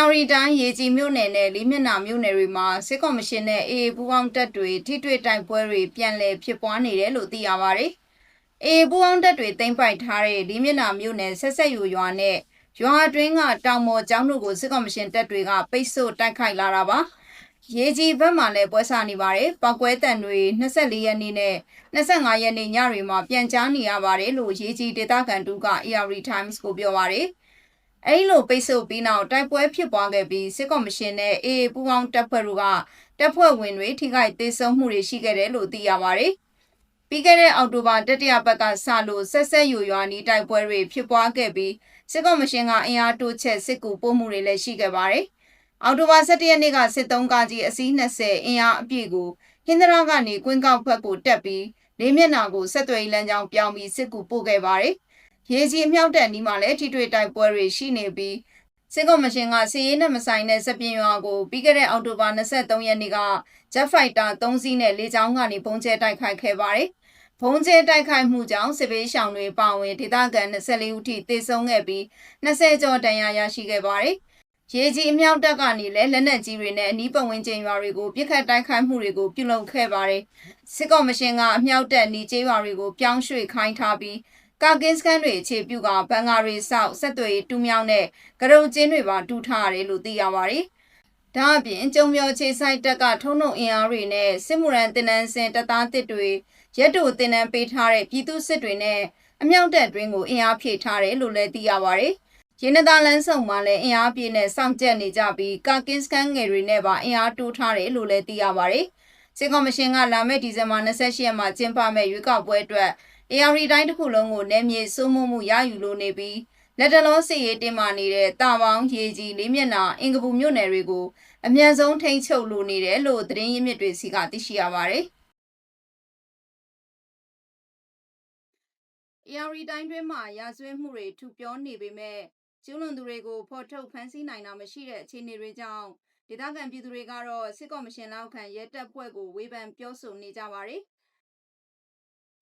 AR တိုင်းရေကြီးမြို့နယ်နဲ့လေးမျက်နှာမြို့နယ်တွေမှာစစ်ကော်မရှင်နဲ့ AA ပူးပေါင်းတပ်တွေထိတွေ့တိုက်ပွဲတွေပြန်လည်ဖြစ်ပွားနေတယ်လို့သိရပါတယ်။ AA ပူးပေါင်းတပ်တွေတင်ပိုက်ထားတဲ့လေးမျက်နှာမြို့နယ်ဆက်ဆက်ယူရွာနဲ့ရွာအတွင်းကတောင်ပေါ်ကျောင်းတို့ကိုစစ်ကော်မရှင်တပ်တွေကပိတ်ဆို့တိုက်ခိုက်လာတာပါ။ရေကြီးဘက်မှာလည်းပွဲစားနေပါတယ်။ပောက်ကွဲတံတွေ24ရက်နေ့နဲ့25ရက်နေ့ညတွေမှာပြန်ကြားနေရပါတယ်လို့ရေကြီးဒေသခံတူက AR Times ကိုပြောပါတယ်။ အဲဒီလိုပိတ်ဆို့ပြီးနောက်တိုက်ပွဲဖြစ်ပွားခဲ့ပြီးစစ်ကော်မရှင်နဲ့ AA ပူးပေါင်းတပ်ဖွဲ့တို့ကတပ်ဖွဲ့ဝင်တွေထိခိုက်ဒေဆုံးမှုတွေရှိခဲ့တယ်လို့သိရပါတယ်။ပြီးခဲ့တဲ့အောက်တိုဘာတတိယပတ်ကစလို့ဆက်ဆက်ယူရွာနီးတိုက်ပွဲတွေဖြစ်ပွားခဲ့ပြီးစစ်ကော်မရှင်ကအင်အားတိုးချက်စစ်ကူပို့မှုတွေလည်းရှိခဲ့ပါတယ်။အောက်တိုဘာ17ရက်နေ့ကစစ်တုံးကားကြီးအစီး20အင်အားအပြည့်ကိုဟင်္ဒရာကနေကွင်းကောက်ဘက်ကိုတက်ပြီးလေးမျက်နှာကိုဆက်သွယ်ရေးလမ်းကြောင်းပြောင်းပြီးစစ်ကူပို့ခဲ့ပါတယ်။ ရေကြီးအမြောက်တက်နီးမှာလည်းထိတွေ့တိုက်ပွဲတွေရှိနေပြီးစစ်ကော်မရှင်ကစီးရေးနဲ့မဆိုင်တဲ့စပင်ရွာကိုပြီးခဲ့တဲ့အောက်တိုဘာ23ရက်နေ့ကဂျက်ဖိုက်တာ3စီးနဲ့လေကြောင်းကနေပုံကျဲတိုက်ခိုက်ခဲ့ပါတယ်။ဘုံကျဲတိုက်ခိုက်မှုကြောင့်စစ်ပေးရှောင်တွေပါဝင်ဒေသခံ24ဦးထိသေဆုံးခဲ့ပြီး20ကျော်ဒဏ်ရာရရှိခဲ့ပါတယ်။ရေကြီးအမြောက်တက်ကနေလည်းလက်နက်ကြီးတွေနဲ့အနီးပတ်ဝန်းကျင်ရွာတွေကိုပြစ်ခတ်တိုက်ခိုက်မှုတွေကိုပြုလုပ်ခဲ့ပါတယ်။စစ်ကော်မရှင်ကအမြောက်တက်နီးကျေးရွာတွေကိုပြောင်းရွှေ့ခိုင်းထားပြီး ကာကင်းစကန်တွေအခြေပြုကဘန်ကာတွေစောက်ဆက်သွယ်တူးမြောင်းနဲ့ကရုံကျင်းတွေပါတူးထားရတယ်လို့သိရပါတယ်။ဒါအပြင်ကျုံမျောခြေဆိုင်တက်ကထုံးနှုံအင်အားတွေနဲ့စစ်မှုရန်တင်နန်းစင်တပ်သားတစ်တွေရက်တို့တင်နန်းပေးထားတဲ့ပြည်သူစစ်တွေနဲ့အမြောက်တက်တွင်းကိုအင်အားဖြည့်ထားတယ်လို့လည်းသိရပါတယ်။ရင်းနှသားလန်းဆောင်မှာလည်းအင်အားပြည့်နဲ့စောင့်ကြက်နေကြပြီးကာကင်းစကန်ငယ်တွေနဲ့ပါအင်အားတိုးထားတယ်လို့လည်းသိရပါတယ်။စစ်ကော်မရှင်ကလာမယ့်ဒီဇင်ဘာ28ရက်မှာကျင်းပမယ့်ရွေးကောက်ပွဲအတွက် AR တိုင်းတစ်ခုလုံးကိုနယ်မြေစိုးမိုးမှုရယူလိုနေပြီးလက်တလုံးစစ်ရေးတင်မာနေတဲ့တာပေါင်းရေကြီးလေးမျက်နှာအင်္ဂပူမြို့နယ်တွေကိုအမြန်ဆုံးထိန်းချုပ်လိုနေတယ်လို့သတင်းရင်းမြစ်တွေစီကသိရှိရပါတယ်။ AR တိုင်းတွင်းမှာရာဇဝတ်မှုတွေထူပြောနေပေမဲ့ကျူးလွန်သူတွေကိုဖော်ထုတ်ဖမ်းဆီးနိုင်တာမရှိတဲ့အခြေအနေတွေကြောင့်ဒေသခံပြည်သူတွေကတော့စစ်ကော်မရှင်လက်အောက်ခံရဲတပ်ဖွဲ့ကိုဝေဖန်ပြောဆိုနေကြပါတယ်။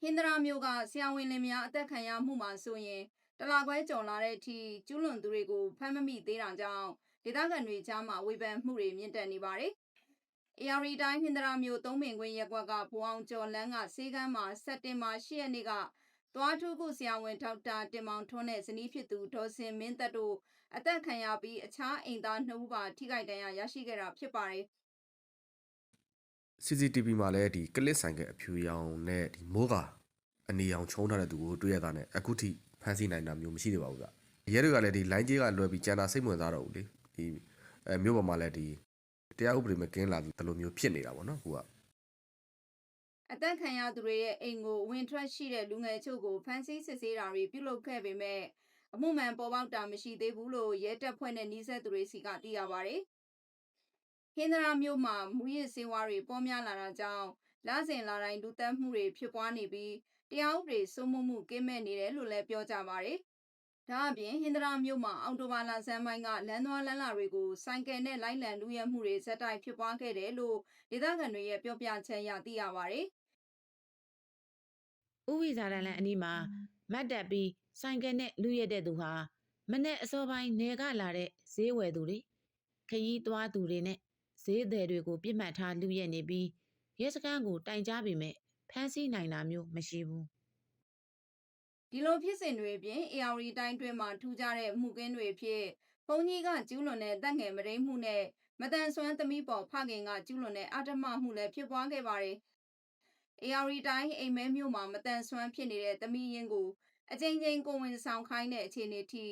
ဟင်္ဒရာမျိုးကဆရာဝန်လင်များအသက်ခံရမှုမှာဆိုရင်တလာခွဲကြော်လာတဲ့အထိကျူးလွန်သူတွေကိုဖမ်းမမိသေးတာကြောင့်ဒေသခံတွေကြားမှာဝေဖန်မှုတွေမြင့်တက်နေပါတယ်။ AR တိုင်းဟင်္ဒရာမျိုးသုံးပင်ကွင်းရက်ကွက်ကဘိုအောင်ကျော်လန်းကစေကမ်းမှာစက်တင်ဘာ10ရက်နေ့ကသွားထုခုဆရာဝန်ဒေါက်တာတင်မောင်ထွန်းနဲ့ဇနီးဖြစ်သူဒေါ်စင်မင်းသက်တို့အသက်ခံရပြီးအခြားအိမ်သားနှစ်ဦးပါထိခိုက်ဒဏ်ရာရရှိခဲ့တာဖြစ်ပါတယ် CCTV မှာလည်းဒီကလစ်ဆိုင်ကအဖြူရောင်နဲ့ဒီမိုးကအနီရောင်ချုံးထားတဲ့သူကိုတွေ့ရတာနဲ့အခုထိဖမ်းဆီးနိုင်တာမျိုးမရှိသေးပါဘူးဗျ။ရဲတွေကလည်းဒီ line ကြီးကလွယ်ပြီးကြံတာစိတ်ဝင်စားတော့ဘူးလေ။ဒီအဲမြို့ပေါ်မှာလည်းဒီတရားဥပဒေမကင်းလာဘူးဒီလိုမျိုးဖြစ်နေတာပေါ့နော်ခုကအသက်ခံရသူတွေရဲ့အိမ်ကိုဝင်ထွက်ရှိတဲ့လူငယ်ချို့ကိုဖမ်းဆီးစစ်ဆေးတာတွေပြုလုပ်ခဲ့ပေမဲ့အမှုမှန်ပေါ်ပေါက်တာမရှိသေးဘူးလို့ရဲတပ်ဖွဲ့နဲ့နှီးဆက်သူတွေစီကသိရပါတယ်။ ဟင်္ဒရာမြို့မှာမူရစ်စေဝါတွေပေါ်များလာတာကြောင့်လစဉ်လာတိုင်းလူသက်မှုတွေဖြစ်ပွားနေပြီးတရားဥပဒေစိုးမိုးမှုကင်းမဲ့နေတယ်လို့လည်းပြောကြပါတယ်။ဒါအပြင်ဟင်္ဒရာမြို့မှာအော်တိုဘာလဆန်းပိုင်းကလမ်းသွားလမ်းလာတွေကိုစိုက်ကယ်နဲ့လိုက်လံလူရဲမှုတွေဇက်တိုက်ဖြစ်ပွားခဲ့တယ်လို့ဒေသခံတွေရဲ့ပြောပြချက်အရသိရပါတယ်။ဥဝိဇာရလန်အနီးမှာမတ်တက်ပြီးဆိုင်ကယ်နဲ့လူရက်တဲ့သူဟာမနဲ့အစောပိုင်းနေကလာတဲ့ဈေးဝယ်သူတွေခရီးသွားသူတွေနဲ့ ဈေးသည်တွေကိုပြစ်မှတ်ထားလူရက်နေပြီးရဲစခန်းကိုတိုင်ကြားပေမဲ့ဖမ်းဆီးနိုင်တာမျိုးမရှိဘူးဒီလိုဖြစ်စဉ်တွေအပြင် AR တိုင်းတွင်းမှာထူးခြားတဲ့မှုကင်းတွေဖြစ်ဘုံကြီးကကျူးလွန်တဲ့တပ်ငယ်မရိမှုနဲ့မတန်ဆွမ်းသမီးပေါ်ဖခင်ကကျူးလွန်တဲ့အဓမ္မမှုလည်းဖြစ်ပွားခဲ့ပါတယ်။ AR တိုင်းအိမ်မဲမြို့မှာမတန်ဆွမ်းဖြစ်နေတဲ့သမီးရင်းကိုအကြိမ်ကြိမ်ကိုဝင်ဆောင်ခိုင်းတဲ့အခြေအနေထိ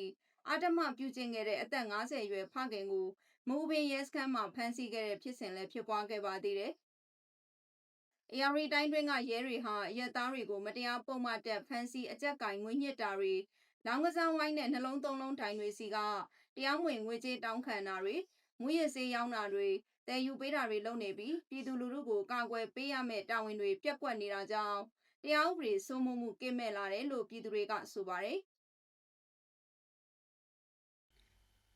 အဓမ္မပြုကျင့်ခဲ့တဲ့အသက်50အရွယ်ဖခင်ကို မူပင်ရဲစခန်းမှာဖမ်းဆီးခဲ့တဲ့ဖြစ်စဉ်လည်းဖြစ်ပွားခဲ့ပါသေးတယ်။ AR တိုင်းတွင်းကရဲတွေဟာအရက်သားတွေကိုမတရားပုံမှန်တက်ဖမ်းဆီးအကြက်ကင်ငွေညှစ်တာတွေလောင်းကစားဝိုင်းနဲ့နှလုံးသုံးလုံးတိုင်တွေစီကတရားမဝင်ငွေကြေးတောင်းခံတာတွေမူရစ်စေးရောင်းတာတွေတည်ယူပေးတာတွေလုပ်နေပြီးပြည်သူလူထုကိုကာကွယ်ပေးရမယ့်တာဝန်တွေပြက်ကွက်နေတာကြောင့်တရားဥပဒေစိုးမိုးမှုကင်းမဲ့လာတယ်လို့ပြည်သူတွေကဆိုပါတယ်။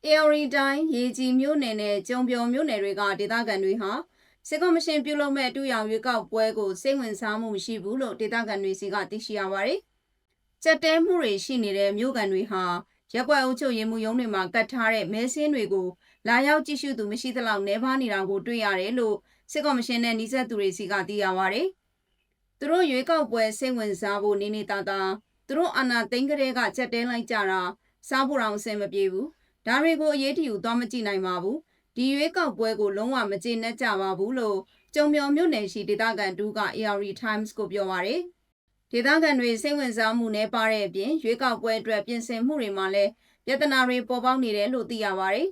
AR တိုင်းရေကြီးမြို့နယ်နဲ့ကျုံပြော်မြို့နယ်တွေကဒေသခံတွေဟာစစ်ကော်မရှင်ပြုလုပ်မဲ့အတူရောင်ရွေးကောက်ပွဲကိုစိတ်ဝင်စားမှုမရှိဘူးလို့ဒေသခံတွေစီကသိရှိရပါတယ်။ကြက်တဲမှုတွေရှိနေတဲ့မြို့ကန်တွေဟာရက်ွက်အုပ်ချုပ်ရေးမှုရုံးတွေမှာကတ်ထားတဲ့မဲစင်းတွေကိုလာရောက်ကြည့်ရှုသူမရှိသလောက်နှဲပါနေတာကိုတွေ့ရတယ်လို့စစ်ကော်မရှင်နဲ့နှိစက်သူတွေစီကသိရပါတယ်။သူတို့ရွေးကောက်ပွဲစိတ်ဝင်စားဖို့နေနေတာတာသူတို့အာဏာသိမ်းကလေးကချက်တဲလိုက်ကြတာစားဖို့အောင်အဆင်မပြေဘူး။ ဒါတွေကိုအရေးတယူသွားမကြည့်နိုင်ပါဘူး။ဒီရွေးကောက်ပွဲကိုလုံးဝမကျေနပ်ကြပါဘူးလို့ကျုံမျော်မြို့နယ်ရှိဒေသခံတူက AR Times ကိုပြောပါရယ်ဒေသခံတွေစိတ်ဝင်စားမှုနဲ့ပါတဲ့အပြင်ရွေးကောက်ပွဲအတွက်ပြင်ဆင်မှုတွေမှာလည်းပြဿနာတွေပေါ်ပေါက်နေတယ်လို့သိရပါရယ်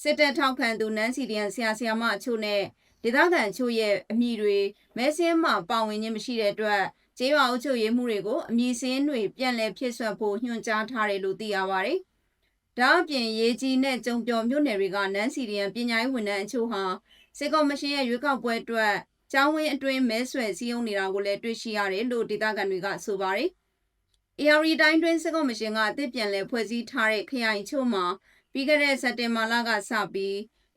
စစ်တပ်ထောက်ခံသူနန်းစီဒီယန်ဆရာဆရာမအချို့နဲ့ဒေသခံအချို့ရဲ့အမိတွေမဲဆင်းမှပါဝင်ခြင်းမရှိတဲ့အတွက်ကျေးရွာအုပ်ချုပ်ရေးမှုတွေကိုအမည်စင်းတွေပြန်လည်ဖြစ်ဆွတ်ဖို့ညွှန်ကြားထားတယ်လို့သိရပါရယ် ဒါအပြင်ရေးကြီးနဲ့ကြုံပြော်မြို့နယ်တွေကနန်းစီဒီယန်ပညာရေးဝန်ထမ်းအချို့ဟာစစ်ကော်မရှင်ရဲ့ရွေးကောက်ပွဲအတွက်ကျောင်းဝင်းအတွင်းမဲဆွယ်စည်းရုံးနေတာကိုလည်းတွေ့ရှိရတယ်လို့ဒေသခံတွေကဆိုပါတယ်။ ARD တိုင်းတွင်းစစ်ကော်မရှင်ကအသစ်ပြန်လည်ဖွဲ့စည်းထားတဲ့ခရိုင်ချို့မှာပြီးခဲ့တဲ့စက်တင်ဘာလကစပြီး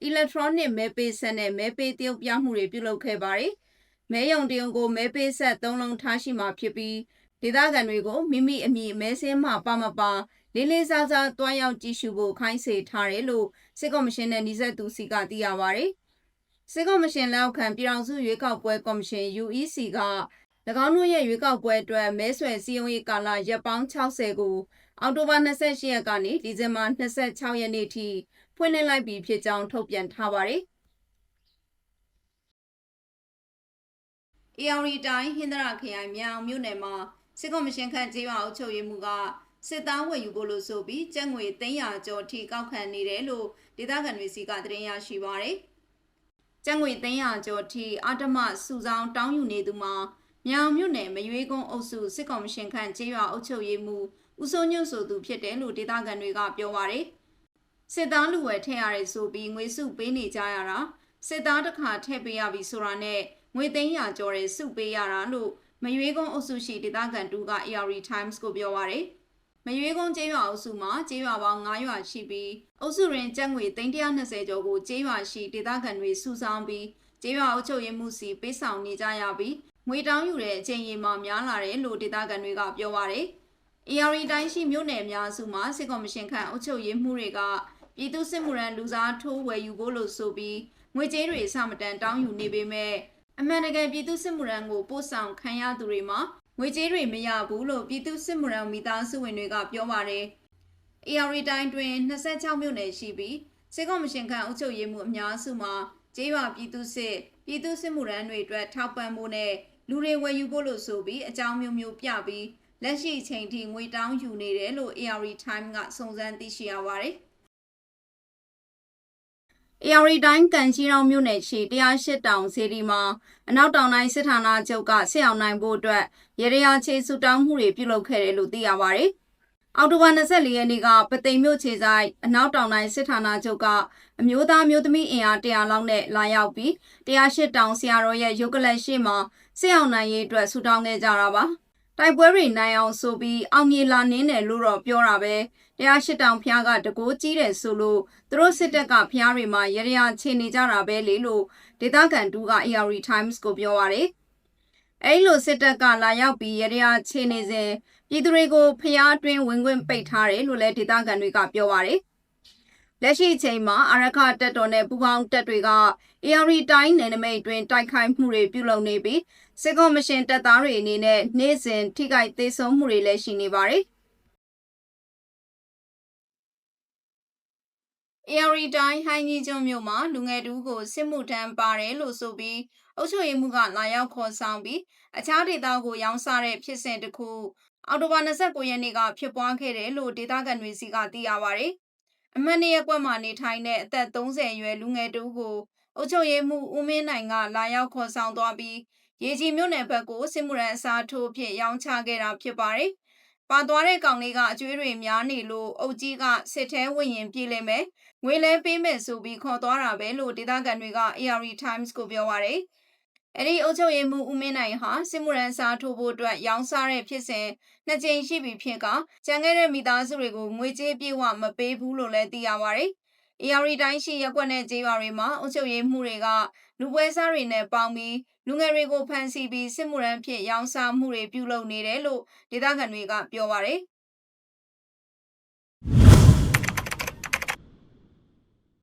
electronic မဲပေးဆက်နဲ့မဲပေးတရုပ်ပြမှုတွေပြုလုပ်ခဲ့ပါတယ်။မဲယုံတယုံကိုမဲပေးဆက်သုံးလုံးထားရှိမှဖြစ်ပြီးဒေသခံတွေကိုမိမိအမိမဲစင်းမှပါမပါ လေးလေးစားစားတွားရောက်ကြည့်ရှုဖို့ခိုင်းစေထားတယ်လို့စစ်ကော်မရှင်နဲ့နှိစက်သူစီကသိရပါတယ်။စစ်ကော်မရှင်လက်အောက်ခံပြည်ထောင်စုရွေးကောက်ပွဲကော်မရှင် UEC က၎င်းတို့ရဲ့ရွေးကောက်ပွဲအတွက်မဲဆွယ်စည်းရုံးရေးကာလရက်ပေါင်း60ကိုအောက်တိုဘာ28ရက်ကနေဒီဇင်ဘာ26ရက်နေ့ထိဖွင့်လှစ်လိုက်ပြီဖြစ်ကြောင်းထုတ်ပြန်ထားပါတယ်။ AR တိုင်းဟင်္ဒရာခရိုင်မြောင်မြို့နယ်မှာစစ်ကော်မရှင်ခန့်ကျေးရွာအုပ်ချုပ်ရေးမှုက စစ်သားဝယ်ယူဖို့လို့ဆိုပြီးကျပ်ငွေ300ကျော်ထိကောက်ခံနေတယ်လို့ဒေသခံတွေစီကသတင်းရရှိပါရယ်။ကျပ်ငွေ300ကျော်ထိအာတမစုဆောင်တောင်းယူနေသူမှာမြောင်မြို့နယ်မရွေးကုန်းအုပ်စုစစ်ကော်မရှင်ခန့်ကျေးရွာအုပ်ချုပ်ရေးမှုဦးစိုးညွတ်ဆိုသူဖြစ်တယ်လို့ဒေသခံတွေကပြောပါရယ်။စစ်သားလူဝယ်ထည့်ရတယ်ဆိုပြီးငွေစုပေးနေကြရတာစစ်သားတစ်ခါထည့်ပေးရပြီဆိုတာနဲ့ငွေသိန်းရာကျော်တဲ့စုပေးရတာလို့မရွေးကုန်းအုပ်စုရှိဒေသခံတူက AR Times ကိုပြောပါရယ် မရွေးကုန်းကျေးရွာအုပ်စုမှာကျေးရွာပေါင်း9ရွာရှိပြီးအုပ်စုရင်းကျပ်ငွေ320ကျော်ကိုကျေးရွာရှိဒေသခံတွေစုဆောင်းပြီးကျေးရွာအုပ်ချုပ်ရေးမှုစီပေးဆောင်နေကြရပြီးငွေတောင်းယူတဲ့အချိန်ရီမှာများလာတယ်လို့ဒေသခံတွေကပြောပါရယ် AR တိုင်းရှိမြို့နယ်အများစုမှာစစ်ကော်မရှင်ခန့်အုပ်ချုပ်ရေးမှုတွေကပြည်သူစစ်မှုရန်လူစားထိုးဝယ်ယူဖို့လို့ဆိုပြီးငွေကြေးတွေအစမတန်တောင်းယူနေပေမဲ့အမှန်တကယ်ပြည်သူစစ်မှုရန်ကိုပို့ဆောင်ခံရသူတွေမှာ ငွေကြေးတွေမရဘူးလို့ပြည်သူစစ်မှုရန်မိသားစုဝင်တွေကပြောပါတယ်။ AR တိုင်းတွင်26မြို့နယ်ရှိပြီးစစ်ကော်မရှင်ခန့်အုပ်ချုပ်ရေးမှုအများစုမှာကျေးရွာပြည်သူစစ်ပြည်သူစစ်မှုရန်တွေအတွက်ထောက်ပံ့ဖို့နဲ့လူတွေဝယ်ယူဖို့လို့ဆိုပြီးအကြောင်းမျိုးမျိုးပြပြီးလက်ရှိအချိန်ထိငွေတောင်းယူနေတယ်လို့ AR Time ကစုံစမ်းသိရှိရပါတယ်။ AR တိုင်းကန်ကြီးတောင်မြို့နယ်ရှိ108တောင်စီဒီမှာအနောက်တောင်တိုင်းစစ်ဌာနချုပ်ကဆစ်အောင်နိုင်ဖို့အတွက်ရေရရာချေစုတောင်းမှုတွေပြုလုပ်ခဲ့တယ်လို့သိရပါတယ်။အောက်တိုဘာ24ရက်နေ့ကပသိမ်မြို့ခြေဆိုင်အနောက်တောင်တိုင်းစစ်ဌာနချုပ်ကအမျိုးသားမျိုးသမီးအင်အား100လောက်နဲ့လာရောက်ပြီး108တောင်ဆရာတော်ရဲ့ရုပ်ကလပ်ရှိမှာစစ်အောင်နိုင်ရေးအတွက်ဆူတောင်းခဲ့ကြတာပါ။ တိုက်ပွဲတွေနိုင်အောင်ဆိုပြီးအောင်မြေလာနင်းတယ်လို့တော့ပြောတာပဲတရားရှိတောင်ဖျားကတကိုးကြီးတယ်ဆိုလို့သူတို့စစ်တပ်ကဖျားတွေမှာရရချေနေကြတာပဲလေလို့ဒေသခံတူက AR Times ကိုပြောပါတယ်အဲ့လိုစစ်တပ်ကလာရောက်ပြီးရရချေနေစဉ်ပြည်သူတွေကိုဖျားအတွင်းဝင်ခွင့်ပိတ်ထားတယ်လို့လည်းဒေသခံတွေကပြောပါတယ် လက်ရှိအချိန်မှာအရခတက်တော်နဲ့ပူပေါင်းတက်တွေက AR တိုင်းနယ်နိမိတ်တွင်တိုက်ခိုက်မှုတွေပြုလုပ်နေပြီးစစ်ကော်မရှင်တပ်သားတွေအနေနဲ့နေ့စဉ်ထိခိုက်သေးဆုံးမှုတွေလည်းရှိနေပါတယ်။ AR တိုင်းဟိုင်းကြီးကျွန်းမြို့မှာလူငယ်တူကိုစစ်မှုထမ်းပါတယ်လို့ဆိုပြီးအုပ်ချုပ်ရေးမှုကလာရောက်ခေါ်ဆောင်ပြီးအခြားဒေသကိုရောင်းစားတဲ့ဖြစ်စဉ်တစ်ခုအော်တိုဘာ29ရက်နေ့ကဖြစ်ပွားခဲ့တယ်လို့ဒေသခံတွေစီကသိရပါတယ်။ အမှန်တရကွက်မှာနေထိုင်တဲ့အသက်30အရွယ်လူငယ်တူကိုအုပ်ချုပ်ရေးမှုဦးမင်းနိုင်ကလာရောက်ခေါ်ဆောင်သွားပြီးရေကြီးမြို့နယ်ဘက်ကိုစစ်မှုရန်အစားထိုးဖြစ်ရောင်းချခဲ့တာဖြစ်ပါတယ်။ပါသွားတဲ့ကောင်လေးကအကျွေးတွေများနေလို့အုပ်ကြီးကစစ်ထဲဝင်ရင်ပြေးလိမ့်မယ်။ငွေလဲပေးမယ်ဆိုပြီးခေါ်သွားတာပဲလို့ဒေသခံတွေက AR Times ကိုပြောပါရယ်။ အဲ့ဒီအုပ်ချုပ်ရေးမှုဦးမင်းနိုင်ဟာစစ်မှုရန်စားထိုးဖို့အတွက်ရောင်းစားတဲ့ဖြစ်စဉ်နှစ်ကြိမ်ရှိပြီဖြစ်ကကြံခဲ့တဲ့မိသားစုတွေကိုငွေကြေးပြေဝမပေးဘူးလို့လည်းသိရပါရယ်။ AR တိုင်းရှိရက်ွက်တဲ့ကျေးရွာတွေမှာအုပ်ချုပ်ရေးမှုတွေကလူပွဲစားတွေနဲ့ပေါင်းပြီးလူငယ်တွေကိုဖမ်းဆီးပြီးစစ်မှုရန်ဖြစ်ရောင်းစားမှုတွေပြုလုပ်နေတယ်လို့ဒေသခံတွေကပြောပါရယ်။